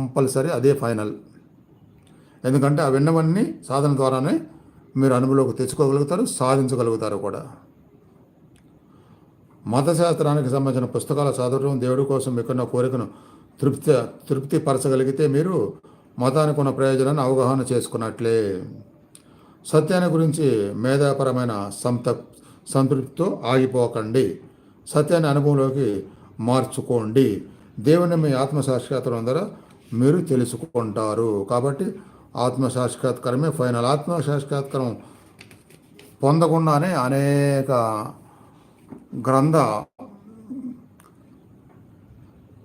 Compulsory అదే final. ఎందుకంటే ఆ విన్నవన్నీ సాధన ద్వారానే మీరు అనుభవంలోకి తెచ్చుకోగలుగుతారు సాధించగలుగుతారు కూడా. మతశాస్త్రానికి సంబంధించిన పుస్తకాల చదవడం దేవుడి కోసం మీకున్న కోరికను తృప్తి తృప్తి పరచగలిగితే మీరు మతానికి ఉన్న ప్రయోజనాన్ని అవగాహన చేసుకున్నట్లే. సత్యాన్ని గురించి మేధాపరమైన సంత సంతృప్తితో ఆగిపోకండి. సత్యాన్ని అనుభవంలోకి మార్చుకోండి. దేవుని మీ ఆత్మ సాక్షాత్కారం ద్వారా మీరు తెలుసుకుంటారు. కాబట్టి ఆత్మ సాక్షాత్కారమే ఫైనల్. ఆత్మ సాక్షాత్కారం పొందకుండానే అనేక గ్రంథ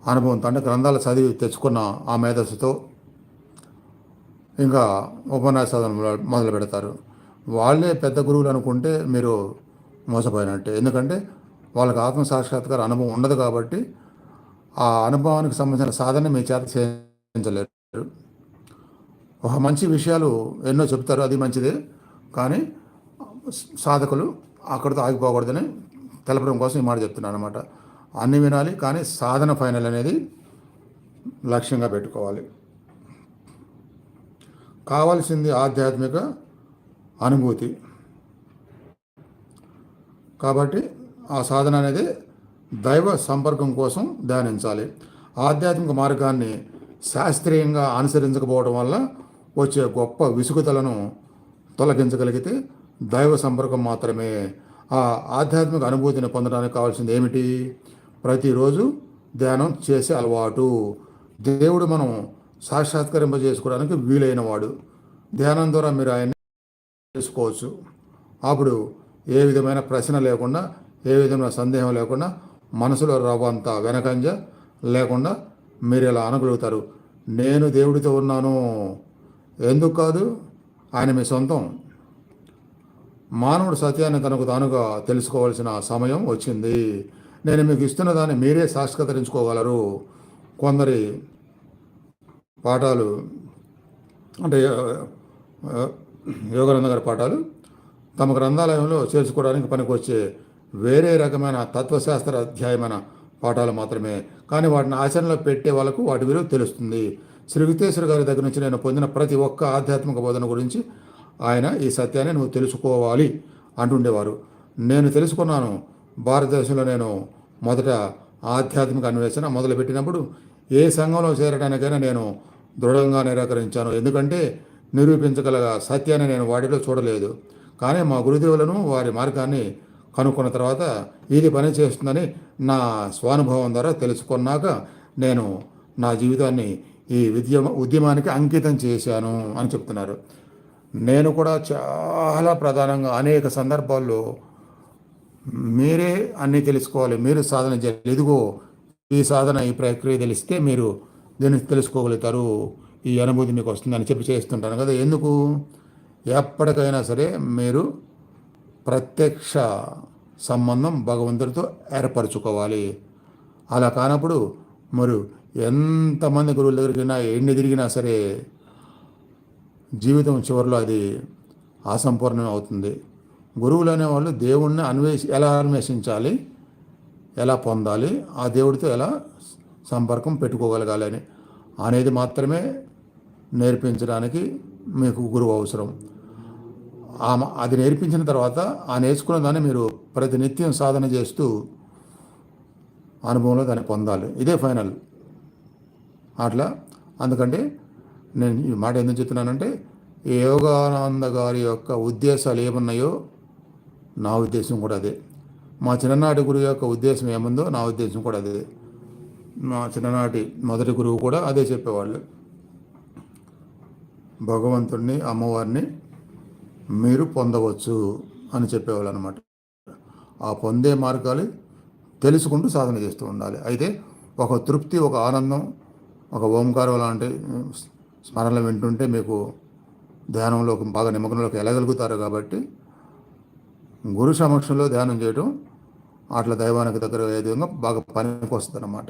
అనుభవంతో అంటే గ్రంథాలు చదివి తెచ్చుకున్న ఆ మేధస్సుతో ఇంకా ఉపన్యాసం మొదలు పెడతారు. వాళ్ళే పెద్ద గురువులు అనుకుంటే మీరు మోసపోయినట్టే. ఎందుకంటే వాళ్ళకి ఆత్మ సాక్షాత్కార అనుభవం ఉండదు కాబట్టి ఆ అనుభవానికి సంబంధించిన సాధన మీ చేత చేయించలేరు ఒక మంచి విషయాలు ఎన్నో చెప్తారు అది మంచిదే. కానీ సాధకులు అక్కడితో ఆగిపోకూడదని తెలపడం కోసం ఈ మాట చెప్తున్నాను అనమాట అన్ని వినాలి కానీ సాధన ఫైనల్ అనేది లక్ష్యంగా పెట్టుకోవాలి. కావాల్సింది ఆధ్యాత్మిక అనుభూతి. కాబట్టి ఆ సాధన అనేది దైవ సంపర్కం కోసం ధ్యానించాలి. ఆధ్యాత్మిక మార్గాన్ని శాస్త్రీయంగా అనుసరించకపోవడం వల్ల వచ్చే గొప్ప విసుగుతలను తొలగించగలిగితే దైవ సంపర్కం మాత్రమే. ఆ ఆధ్యాత్మిక అనుభూతిని పొందడానికి కావాల్సింది ఏమిటి? ప్రతిరోజు ధ్యానం చేసే అలవాటు. దేవుడు మనం సాక్షాత్కరింపజేసుకోవడానికి వీలైనవాడు. ధ్యానం ద్వారా మీరు ఆయన్ని తెలుసుకోవచ్చు అప్పుడు ఏ విధమైన ప్రశ్న లేకుండా ఏ విధమైన సందేహం లేకుండా మనసులో రవ్వంత వెనకంజ లేకుండా మీరు ఇలా అనగలుగుతారు? నేను దేవుడితో ఉన్నాను. ఎందుకు కాదు? ఆయన మీ సొంతం. మానవుడు సత్యాన్ని తనకు తానుగా తెలుసుకోవాల్సిన సమయం వచ్చింది. నేను మీకు ఇస్తున్న దాన్ని మీరే సాక్షాత్కరించుకోగలరు. కొందరి పాఠాలు అంటే యోగానంద గారి పాఠాలు తమ గ్రంథాలయంలో చేర్చుకోవడానికి పనికొచ్చే వేరే రకమైన తత్వశాస్త్ర అధ్యాయమైన పాఠాలు మాత్రమే. కానీ వాటిని ఆచరణలో పెట్టే వాళ్ళకు వాటి విలువ తెలుస్తుంది. శ్రీ విఘ్నేశ్వర గారి దగ్గర నుంచి నేను పొందిన ప్రతి ఒక్క ఆధ్యాత్మిక బోధన గురించి ఆయన ఈ సత్యాన్ని నువ్వు తెలుసుకోవాలి అంటుండేవారు. నేను తెలుసుకున్నాను. భారతదేశంలో నేను మొదట ఆధ్యాత్మిక అన్వేషణ మొదలుపెట్టినప్పుడు ఏ సంఘంలో చేరడానికైనా నేను దృఢంగా నిరాకరించాను. ఎందుకంటే నిరూపించగల సత్యాన్ని నేను వాటిలో చూడలేదు. కానీ మా గురుదేవులను వారి మార్గాన్ని కనుక్కున్న తర్వాత ఇది పని చేస్తుందని నా స్వానుభవం ద్వారా తెలుసుకున్నాక నేను నా జీవితాన్ని ఈ విద్య ఉద్యమానికి అంకితం చేశాను అని చెప్తున్నారు. నేను కూడా చాలా ప్రధానంగా అనేక సందర్భాల్లో మీరే అన్నీ తెలుసుకోవాలి మీరు సాధన చేయాలి. ఇదిగో ఈ సాధన ఈ ప్రక్రియ తెలిస్తే మీరు దీన్ని తెలుసుకోగలుగుతారు. ఈ అనుభూతి మీకు వస్తుందని చెప్పి చేస్తుంటాను కదా. ఎందుకు? ఎప్పటికైనా సరే మీరు ప్రత్యక్ష సంబంధం భగవంతుడితో ఏర్పరచుకోవాలి. అలా కానప్పుడు మరి ఎంతమంది గురువుల దగ్గరికి ఎన్ని తిరిగినా సరే జీవితం చివరిలో అది అసంపూర్ణమే అవుతుంది. గురువులు అనేవాళ్ళు దేవుణ్ణి అన్వేషి ఎలా అన్వేషించాలి? ఎలా పొందాలి? ఆ దేవుడితో ఎలా సంపర్కం పెట్టుకోగలగాలి అని అనేది మాత్రమే నేర్పించడానికి మీకు గురువు అవసరం. ఆ అది నేర్పించిన తర్వాత ఆ నేర్చుకున్న దాన్ని మీరు ప్రతినిత్యం సాధన చేస్తూ అనుభవంలో దాన్ని పొందాలి. ఇదే ఫైనల్. అట్లా? అందుకంటే నేను ఈ మాట ఎందుకు చెప్తున్నానంటే యోగానంద గారి యొక్క ఉద్దేశాలు ఏమున్నాయో నా ఉద్దేశం కూడా అదే. మా చిన్ననాటి గురువు యొక్క ఉద్దేశం ఏముందో నా ఉద్దేశం కూడా అదే. మా చిన్ననాటి మొదటి గురువు కూడా అదే చెప్పేవాళ్ళు. భగవంతుడిని అమ్మవారిని మీరు పొందవచ్చు అని చెప్పేవాళ్ళు అనమాట ఆ పొందే మార్గాలు తెలుసుకుంటూ సాధన చేస్తూ ఉండాలి. అయితే ఒక తృప్తి ఒక ఆనందం ఒక ఓంకారం లాంటి స్మరణలు వింటుంటే మీకు ధ్యానంలో బాగా నిమగ్నంలోకి వెళ్ళగలుగుతారు కాబట్టి గురు సమక్షంలో ధ్యానం చేయడం అట్లా దైవానికి దగ్గర అయ్యే విధంగా బాగా పనికి వస్తుంది అన్నమాట